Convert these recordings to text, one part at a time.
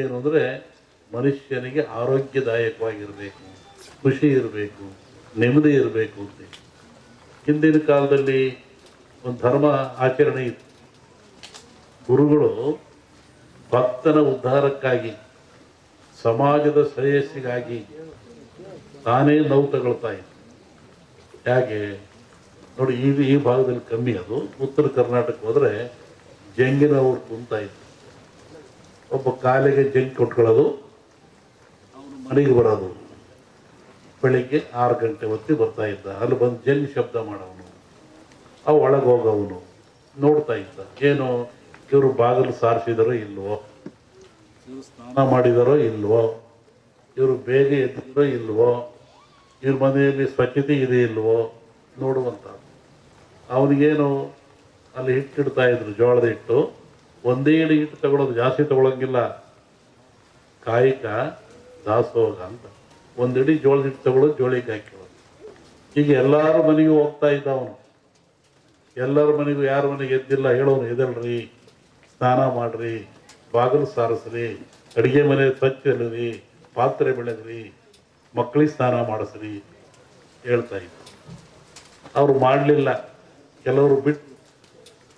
ಏನು ಅಂದರೆ ಮನುಷ್ಯನಿಗೆ ಆರೋಗ್ಯದಾಯಕವಾಗಿರಬೇಕು, ಖುಷಿ ಇರಬೇಕು, ನೆಮ್ಮದಿ ಇರಬೇಕು ಅಂತ. ಹಿಂದಿನ ಕಾಲದಲ್ಲಿ ಒಂದು ಧರ್ಮ ಆಚರಣೆ ಇತ್ತು. ಗುರುಗಳು ಭಕ್ತನ ಉದ್ಧಾರಕ್ಕಾಗಿ, ಸಮಾಜದ ಶ್ರೇಯಸ್ಸಿಗಾಗಿ ತಾನೇ ನೋವು ತಗೊಳ್ತಾ ಇತ್ತು ಹೇಗೆ? ನೋಡಿ, ಈ ಈ ಭಾಗದಲ್ಲಿ ಕಮ್ಮಿ ಅದು. ಉತ್ತರ ಕರ್ನಾಟಕ ಹೋದರೆ ಜಂಗಿನವ್ರು ಕುಂತಾಯಿತು ಒಬ್ಬ ಕಾಲಿಗೆ ಜಂಕ್ ಕೊಟ್ಕೊಳ್ಳೋದು, ಅವನು ಮನೆಗೆ ಬರೋದು. ಬೆಳಿಗ್ಗೆ ಆರು ಗಂಟೆ ಹೊತ್ತಿಗೆ ಬರ್ತಾ ಇದ್ದ. ಅಲ್ಲಿ ಬಂದು ಜಂಗ್ ಶಬ್ದ ಮಾಡೋನು ಅವು ಒಳಗೆ ಹೋಗವನು. ನೋಡ್ತಾ ಇದ್ದ. ಏನು ಇವರು ಬಾಗಿಲು ಸಾರಿಸಿದಾರೋ ಇಲ್ವೋ? ಇವರು ಸ್ನಾನ ಮಾಡಿದಾರೋ ಇಲ್ವೋ? ಇವರು ಬೇಗ ಎದ್ದಿದ್ರೋ ಇಲ್ವೋ? ಇವ್ರ ಮನೆಯಲ್ಲಿ ಸ್ವಚ್ಛತೆ ಇದೆ ಇಲ್ವೋ? ನೋಡುವಂಥ ಅವನಿಗೇನು ಅಲ್ಲಿ ಹಿಟ್ಟಿಡ್ತಾ ಇದ್ರು, ಜೋಳದ ಹಿಟ್ಟು. ಒಂದೇ ಹಿಟ್ಟು ತಗೊಳ್ಳೋದು ಜಾಸ್ತಿ ತಗೊಳಂಗಿಲ್ಲ. ಕಾಯಿಕ ದಾಸೋಗ ಅಂತ. ಒಂದಿಡಿ ಜೋಳದ ಹಿಟ್ಟು ತಗೊಳ್ಳೋದು ಜೋಳಿಗೆ ಹಾಕಿರೋದು. ಈಗ ಎಲ್ಲರ ಮನೆಗೂ ಹೋಗ್ತಾ ಇದ್ದ ಅವನು ಎಲ್ಲರ ಮನೆಗೂ ಯಾರ ಮನೆಗೆ ಎದ್ದಿಲ್ಲ ಹೇಳೋನು ಎದಲ್ರಿ ಸ್ನಾನ ಮಾಡ್ರಿ? ಬಾಗಿಲು ಸಾರಿಸ್ರಿ? ಅಡುಗೆ ಮನೆ ಸ್ವಚ್ಛ ಪಾತ್ರೆ ಬೆಳೆದ್ರಿ? ಮಕ್ಕಳಿಗೆ ಸ್ನಾನ ಮಾಡಿಸ್ರಿ? ಹೇಳ್ತಾ ಇದ್ದ ಅವರು ಮಾಡಲಿಲ್ಲ. ಕೆಲವರು ಬಿಟ್ಟು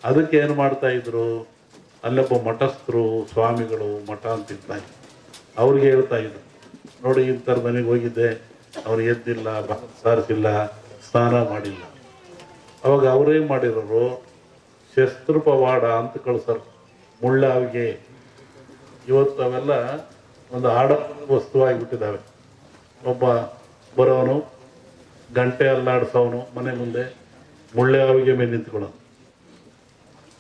ಅದಕ್ಕೆ ಏನು ಮಾಡ್ತಾ ಇದ್ರು? ಅಲ್ಲೊಬ್ಬ ಮಠಸ್ಥರು, ಸ್ವಾಮಿಗಳು ಮಠ ಅಂತ ಇರ್ತಾರೆ ಅವ್ರಿಗೆ ಹೇಳ್ತಾ ಇದ್ರು. ನೋಡಿ ಇಂಥರ ಮನೆಗೆ ಹೋಗಿದ್ದೆ. ಅವ್ರು ಎದ್ದಿಲ್ಲ ಸಾರಿಸಿಲ್ಲ, ಸ್ನಾನ ಮಾಡಿಲ್ಲ. ಅವಾಗ ಅವರೇ ಮಾಡಿರೋರು ಶಸ್ತ್ರ ಅಂತ ಕಳ್ಸರು. ಮುಳ್ಳಾವಿಗೆ. ಇವತ್ತು ಅವೆಲ್ಲ ಒಂದು ಆಡ ವಸ್ತುವಾಗಿಬಿಟ್ಟಿದ್ದಾವೆ ಒಬ್ಬ ಬರೋನು, ಗಂಟೆ ಅಲ್ಲಾಡ್ಸೋನು ಮನೆ ಮುಂದೆ ಮುಳ್ಳೆ ಅವಿಗೆ ಮೇಲೆ ನಿಂತ್ಕೊಳ್ಳೋನು.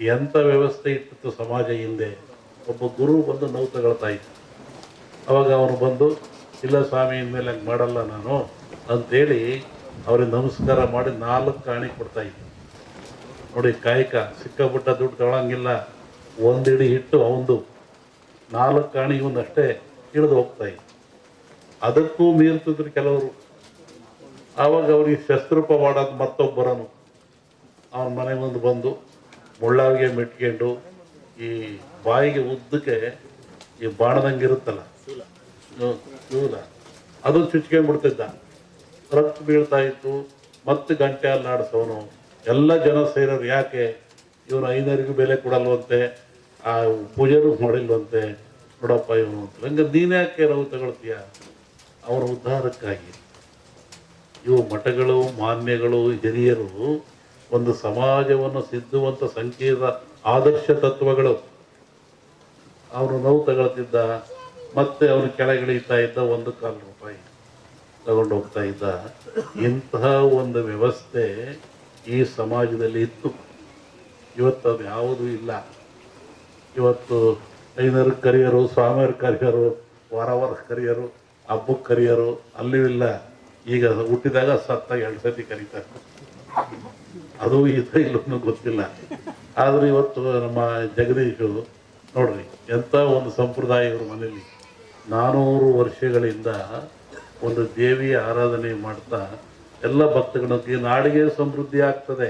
ಎಂಥ ವ್ಯವಸ್ಥೆ ಇಟ್ಟಿತ್ತು ಸಮಾಜ ಹಿಂದೆ ಒಬ್ಬ ಗುರು ಬಂದು ನೋವು ತಗೊಳ್ತಾ ಇದ್ದ ಅವಾಗ ಅವನು ಬಂದು, ಇಲ್ಲ ಸ್ವಾಮಿ, ಇನ್ಮೇಲೆ ಹಂಗೆ ಮಾಡಲ್ಲ ನಾನು ಅಂಥೇಳಿ ಅವ್ರಿಗೆ ನಮಸ್ಕಾರ ಮಾಡಿ ನಾಲ್ಕು ಕಾಣಿ ಕೊಡ್ತಾ ಇದ್ದ. ನೋಡಿ, ಕಾಯಕ ಸಿಕ್ಕಾಬಿಟ್ಟ ದುಡ್ಡು ತಗೊಳಂಗಿಲ್ಲ. ಒಂದಿಡಿ ಹಿಟ್ಟು ಅವಂದು. ನಾಲ್ಕು ಕಾಣಿ ಒಂದಷ್ಟೇ ಇಳಿದು ಹೋಗ್ತಾ ಇದ್ದ. ಅದಕ್ಕೂ ಮೀರ್ತಿದ್ರು ಕೆಲವರು. ಆವಾಗ ಅವ್ರಿಗೆ ಶಸ್ತ್ರೂಪ ಮಾಡೋದು ಮತ್ತೊಬ್ಬರನು. ಅವನ ಮನೆ ಮುಂದೆ ಬಂದು ಮುಳ್ಳಾವಿಗೆ ಮೆಟ್ಕೊಂಡು ಈ ಬಾಯಿಗೆ ಉದ್ದಕ್ಕೆ ಈ ಬಾಣದಂಗೆ ಇರುತ್ತಲ್ಲ? ಶೂಲ ಅದು ಚುಚ್ಕೊಂಡ್ಬಿಡ್ತಿದ್ದ. ರಕ್ತ ಬೀಳ್ತಾ ಇತ್ತು. ಮತ್ತೆ ಗಂಟೆ ಅಲ್ಲಾಡಿಸೋನು ಎಲ್ಲ ಜನ ಸೇರೋರು ಯಾಕೆ? ಇವನು ಐನರಿಗೂ ಬೆಲೆ ಕೊಡಲ್ವಂತೆ? ಆ ಪೂಜೆನೂ ಮಾಡಿಲ್ವಂತೆ? ನೋಡಪ್ಪ ಇವನು ಅಂತ. ಹಂಗೆ ನೀನು ಯಾಕೆ ನಾವು ತಗೊಳ್ತೀಯ? ಅವರ ಉದ್ಧಾರಕ್ಕಾಗಿ. ಇವು ಮಠಗಳು, ಮಾನ್ಯಗಳು, ಹಿರಿಯರು ಒಂದು ಸಮಾಜವನ್ನು ಸಿದ್ಧುವಂಥ ಸಂಕೀರ್ಣ ಆದರ್ಶ ತತ್ವಗಳು. ಅವನು ನೋವು ತಗೊಳ್ತಿದ್ದ, ಮತ್ತೆ ಅವನು ಕೆಳಗಿಳಿತಾ ಇದ್ದ ಒಂದು ಕಾಲು ರೂಪಾಯಿ ತಗೊಂಡು ಹೋಗ್ತಾ ಇದ್ದ. ಇಂತಹ ಒಂದು ವ್ಯವಸ್ಥೆ ಈ ಸಮಾಜದಲ್ಲಿ ಇತ್ತು. ಇವತ್ತು ಅದು ಯಾವುದೂ ಇಲ್ಲ. ಇವತ್ತು ಐನರು ಕರಿಯರು, ಸ್ವಾಮಿಯರು ಕರಿಯರು ವಾರ ಕರಿಯರು, ಹಬ್ಬಕ್ಕೆ ಕರಿಯರು ಅಲ್ಲೂ ಇಲ್ಲ. ಈಗ ಹುಟ್ಟಿದಾಗ ಸತ್ತ ಎರಡು ಸತಿ ಕರೀತಾರೆ. ಅದು ಇದು ಇಲ್ಲೂ ಗೊತ್ತಿಲ್ಲ. ಆದರೆ ಇವತ್ತು ನಮ್ಮ ಜಗದೀಶು ನೋಡ್ರಿ, ಎಂಥ ಒಂದು ಸಂಪ್ರದಾಯ ಇವ್ರ ಮನೇಲಿ ನಾನೂರು ವರ್ಷಗಳಿಂದ ಒಂದು ದೇವಿಯ ಆರಾಧನೆ ಮಾಡ್ತಾ, ಎಲ್ಲ ಭಕ್ತಗಳಿಗೆ ನಾಡಿಗೆ ಸಮೃದ್ಧಿ ಆಗ್ತದೆ.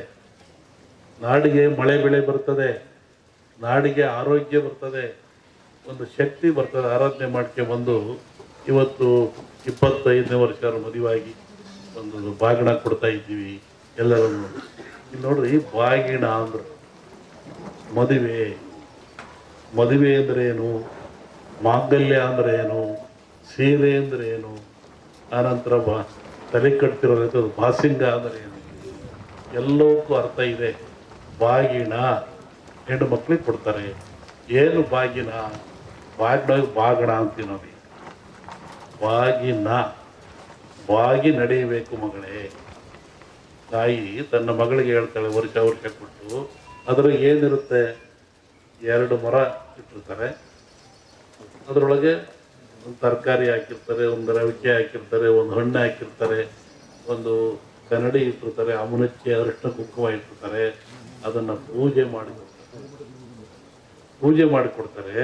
ನಾಡಿಗೆ ಮಳೆ ಬೆಳೆ ಬರ್ತದೆ. ನಾಡಿಗೆ ಆರೋಗ್ಯ ಬರ್ತದೆ. ಒಂದು ಶಕ್ತಿ ಬರ್ತದೆ. ಆರಾಧನೆ ಮಾಡ್ಕೊಂಬಂದು ಇವತ್ತು ಇಪ್ಪತ್ತೈದನೇ ವರ್ಷ ಮದುವಾಗಿ ಒಂದು ಭಾಗಣ ಕೊಡ್ತಾ ಇದ್ದೀವಿ ಎಲ್ಲರೂ ಇಲ್ಲಿ ನೋಡ್ರಿ ಬಾಗಿಣ ಅಂದ್ರೆ ಮದುವೆ. ಮದುವೆ ಅಂದ್ರೆ ಏನು? ಮಾಂಗಲ್ಯ ಅಂದ್ರೆ ಏನು? ಸೀರೆ ಅಂದ್ರೆ ಏನು? ಆನಂತರ ಬಾ, ತಲೆ ಕಟ್ತಿರೋ ಬಾಸಿಂಗ ಅಂದ್ರೆ ಏನು? ಎಲ್ಲವಕ್ಕೂ ಅರ್ಥ ಇದೆ. ಬಾಗಿಣ ಹೆಣ್ಣು ಮಕ್ಳಿಗೆ ಕೊಡ್ತಾರೆ. ಏನು ಬಾಗಿನ? ಬಾಗಿನ ಬಾಗಣ ಅಂತೀವಿ ನೋಡಿ ಬಾಗಿನ, ಬಾಗಿ ನಡೆಯಬೇಕು ಮಗಳೇ. ತಾಯಿ ತನ್ನ ಮಗಳಿಗೆ ಹೇಳ್ತಾಳೆ ವರ್ಷ ವರ್ಷ ಕೊಟ್ಟು, ಅದರಲ್ಲಿ ಏನಿರುತ್ತೆ? ಎರಡು ಮರ ಇಟ್ಟಿರ್ತಾರೆ. ಅದರೊಳಗೆ ಒಂದು ತರಕಾರಿ ಹಾಕಿರ್ತಾರೆ, ಒಂದು ರವಿಕೆ ಹಾಕಿರ್ತಾರೆ, ಒಂದು ಹಣ್ಣು ಹಾಕಿರ್ತಾರೆ, ಒಂದು ಕನ್ನಡಿ ಇಟ್ಟಿರ್ತಾರೆ ಅಮುನಚ್ಚಿ ಅರಿಶಿನ ಕುಂಕುಮ ಇಟ್ಟಿರ್ತಾರೆ. ಅದನ್ನು ಪೂಜೆ ಮಾಡಿ ಪೂಜೆ ಮಾಡಿಕೊಡ್ತಾರೆ.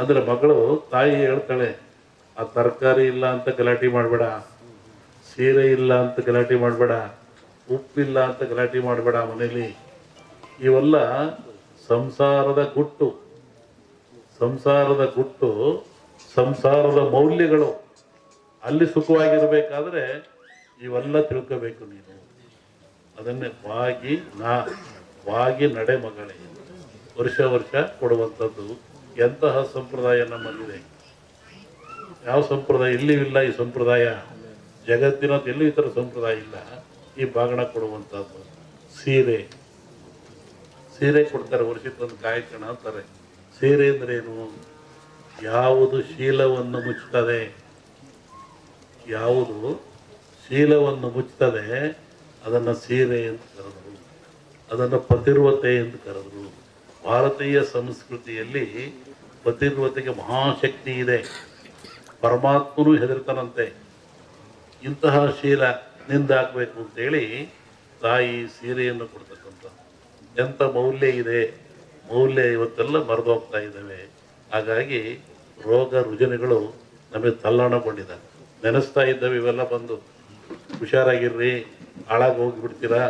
ಅಂದರೆ ಮಗಳು ತಾಯಿ ಹೇಳ್ತಾಳೆ, ಆ ತರಕಾರಿ ಇಲ್ಲ ಅಂತ ಗಲಾಟೆ ಮಾಡಬೇಡ, ಸೀರೆ ಇಲ್ಲ ಅಂತ ಗಲಾಟೆ ಮಾಡಬೇಡ ಉಪ್ಪಿಲ್ಲ ಅಂತ ಗಲಾಟೆ ಮಾಡಬೇಡ ಮನೇಲಿ. ಇವೆಲ್ಲ ಸಂಸಾರದ ಗುಟ್ಟು. ಸಂಸಾರದ ಗುಟ್ಟು, ಸಂಸಾರದ ಮೌಲ್ಯಗಳು. ಅಲ್ಲಿ ಸುಖವಾಗಿರಬೇಕಾದ್ರೆ ಇವೆಲ್ಲ ತಿಳ್ಕೋಬೇಕು ನೀನು. ಅದನ್ನೇ ವಾಗಿ ನಾ, ವಾಗಿ ನಡೆ ಮಗಳೇ. ವರ್ಷ ವರ್ಷ ಕೊಡುವಂಥದ್ದು. ಎಂತಹ ಸಂಪ್ರದಾಯ ನಮ್ಮಲ್ಲಿದೆ? ಯಾವ ಸಂಪ್ರದಾಯ? ಇಲ್ಲಿಯೂ ಇಲ್ಲ ಈ ಸಂಪ್ರದಾಯ. ಜಗತ್ತಿನ ಎಲ್ಲೂ ಈ ಥರ ಸಂಪ್ರದಾಯ ಇಲ್ಲ. ಈ ಬಾಗಣ ಕೊಡುವಂಥದ್ದು. ಸೀರೆ. ಸೀರೆ ಕೊಡ್ತಾರೆ, ವರ್ಷಕ್ಕೊಂದು ಕಾಯ್ಕಣ ಅಂತಾರೆ. ಸೀರೆ ಅಂದ್ರೇನು ಯಾವುದು ಶೀಲವನ್ನು ಮುಚ್ಚುತ್ತದೆ? ಯಾವುದು ಶೀಲವನ್ನು ಮುಚ್ಚುತ್ತದೆ? ಅದನ್ನು ಸೀರೆ ಅಂತ ಕರೆದರು. ಅದನ್ನು ಪತಿರ್ವತೆ ಎಂದು ಕರೆದರು. ಭಾರತೀಯ ಸಂಸ್ಕೃತಿಯಲ್ಲಿ ಪತಿರ್ವತೆಗೆ ಮಹಾಶಕ್ತಿ ಇದೆ. ಪರಮಾತ್ಮನೂ ಹೆದರ್ತಾನಂತೆ. ಇಂತಹ ಶೀಲ ನಿಂದಾಕಬೇಕು ಅಂತೇಳಿ ತಾಯಿ ಸೀರೆಯನ್ನು ಕೊಡ್ತಕ್ಕಂಥ ಎಂಥ ಮೌಲ್ಯ ಇದೆ? ಮೌಲ್ಯ ಇವತ್ತೆಲ್ಲ ಮರೆದೋಗ್ತಾ ಇದ್ದಾವೆ. ಹಾಗಾಗಿ ರೋಗ ರುಜಿನಗಳು ನಮಗೆ ತಲ್ಲಣಗೊಂಡಿದೆ. ನೆನೆಸ್ತಾ ಇದ್ದಾವೆ ಇವೆಲ್ಲ ಬಂದು. ಹುಷಾರಾಗಿರ್ರಿ, ಹಾಳಾಗಿ ಹೋಗಿಬಿಡ್ತೀರಾ?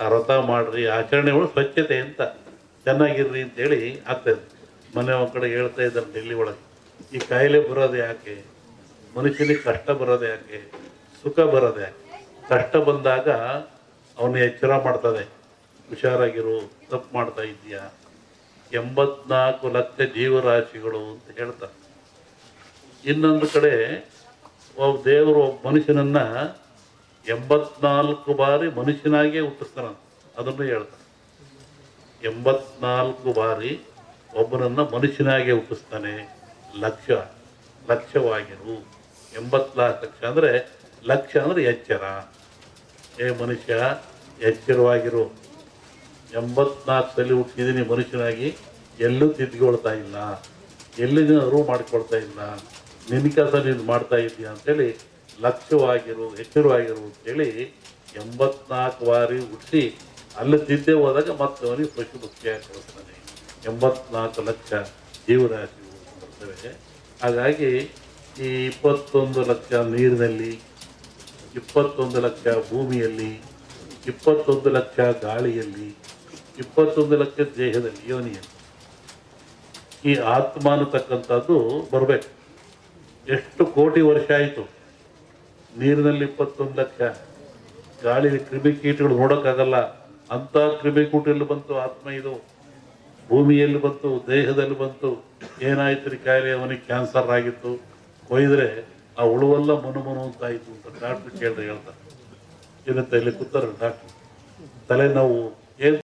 ಆ ವ್ರತ ಮಾಡ್ರಿ, ಆಚರಣೆಗಳು ಸ್ವಚ್ಛತೆ ಅಂತ. ಚೆನ್ನಾಗಿರ್ರಿ ಅಂತೇಳಿ ಆಗ್ತಾಯಿದೆ ಮನೆ ಒಂದು ಕಡೆ ಹೇಳ್ತಾ ಇದ್ದಾರೆ ಡೆಲ್ಲಿ ಒಳಗೆ. ಈ ಕಾಯಿಲೆ ಬರೋದು ಯಾಕೆ? ಮನುಷ್ಯನಿಗೆ ಕಷ್ಟ ಬರೋದು ಯಾಕೆ? ಸುಖ ಬರೋದು ಯಾಕೆ? ಕಷ್ಟ ಬಂದಾಗ ಅವನು ಎಚ್ಚರ ಮಾಡ್ತಾನೆ ಹುಷಾರಾಗಿರು, ತಪ್ಪು ಮಾಡ್ತಾ ಇದೆಯಾ ಎಂಬತ್ನಾಲ್ಕು ಲಕ್ಷ ಜೀವರಾಶಿಗಳು ಅಂತ ಹೇಳ್ತಾರೆ. ಇನ್ನೊಂದು ಕಡೆ ಒಬ್ಬ ದೇವರು, ಒಬ್ಬ ಮನುಷ್ಯನನ್ನ ಎಂಬತ್ನಾಲ್ಕು ಬಾರಿ ಮನುಷ್ಯನಾಗೇ ಹುಟ್ಟಿಸ್ತಾನಂತ ಅದನ್ನು ಹೇಳ್ತಾನೆ ಎಂಬತ್ನಾಲ್ಕು ಬಾರಿ ಒಬ್ಬನನ್ನು ಮನುಷ್ಯನಾಗೆ ಹುಟ್ಟಿಸ್ತಾನೆ. ಲಕ್ಷ, ಲಕ್ಷವಾಗಿರು. ಎಂಬತ್ನಾಲ್ಕು ಲಕ್ಷ ಅಂದರೆ ಲಕ್ಷ ಅಂದರೆ ಎಚ್ಚರ. ಏ ಮನುಷ್ಯ, ಎಚ್ಚರವಾಗಿರು. ಎಂಬತ್ನಾಲ್ಕು ಸಲ ಹುಟ್ಟಿದ್ದೀನಿ ಮನುಷ್ಯನಾಗಿ, ಎಲ್ಲೂ ತಿದ್ಕೊಳ್ತಾ ಇಲ್ಲ. ಎಲ್ಲಿನ ಅರಿವು ಮಾಡ್ಕೊಳ್ತಾ ಇಲ್ಲ. ನಿನ್ನ ಕೆಲಸ ನೀನು ಮಾಡ್ತಾ ಇದೀಯ ಅಂತೇಳಿ ಲಕ್ಷ್ಯವಾಗಿರು, ಎಚ್ಚರವಾಗಿರು ಅಂತೇಳಿ ಎಂಬತ್ನಾಲ್ಕು ಬಾರಿ ಹುಟ್ಟಿ ಅಲ್ಲಿ ತಿದ್ದೆ ಹೋದಾಗ ಮತ್ತೆ ಅವನಿಗೆ ಪಶು ಭಕ್ತಿಯಾಗಿ ಕೊಡ್ತಾನೆ ಎಂಬತ್ನಾಲ್ಕು ಲಕ್ಷ ಜೀವರಾಶಿ ಬರ್ತವೆ ಹಾಗಾಗಿ ಈ ಇಪ್ಪತ್ತೊಂದು ಲಕ್ಷ ನೀರಿನಲ್ಲಿ ಇಪ್ಪತ್ತೊಂದು ಲಕ್ಷ ಭೂಮಿಯಲ್ಲಿ, ಇಪ್ಪತ್ತೊಂದು ಲಕ್ಷ ಗಾಳಿಯಲ್ಲಿ, ಇಪ್ಪತ್ತೊಂದು ಲಕ್ಷ ದೇಹದಲ್ಲಿ ಯೋನಿಯಲ್ಲಿ. ಈ ಆತ್ಮ ಅನ್ನತಕ್ಕಂಥದ್ದು ಬರಬೇಕು. ಎಷ್ಟು ಕೋಟಿ ವರ್ಷ ಆಯಿತು? ನೀರಿನಲ್ಲಿ ಇಪ್ಪತ್ತೊಂದು ಲಕ್ಷ. ಗಾಳಿಯಲ್ಲಿ ಕ್ರಿಮಿಕೀಟಗಳು ನೋಡೋಕ್ಕಾಗಲ್ಲ. ಅಂಥ ಕ್ರಿಮಿಕೂಟಲ್ಲಿ ಬಂತು ಆತ್ಮ ಇದು. ಭೂಮಿಯಲ್ಲಿ ಬಂತು, ದೇಹದಲ್ಲಿ ಬಂತು. ಏನಾಯ್ತು ರೀ ಕಾಯಿಲೆ? ಅವನಿಗೆ ಕ್ಯಾನ್ಸರ್ ಆಗಿತ್ತು. ಕೊಯ್ದ್ರೆ ಆ ಉಳುವೆಲ್ಲ ಮನು ಮನು ಅಂತ ಆಯಿತು ಅಂತ ಡಾಕ್ಟ್ರು ಕೇಳಿದ್ರೆ ಹೇಳ್ತಾರೆ. ಏನಂತ ಇಲ್ಲಿ ಕೂತಾರೆ ಡಾಕ್ಟ್ರು. ತಲೆನೋವು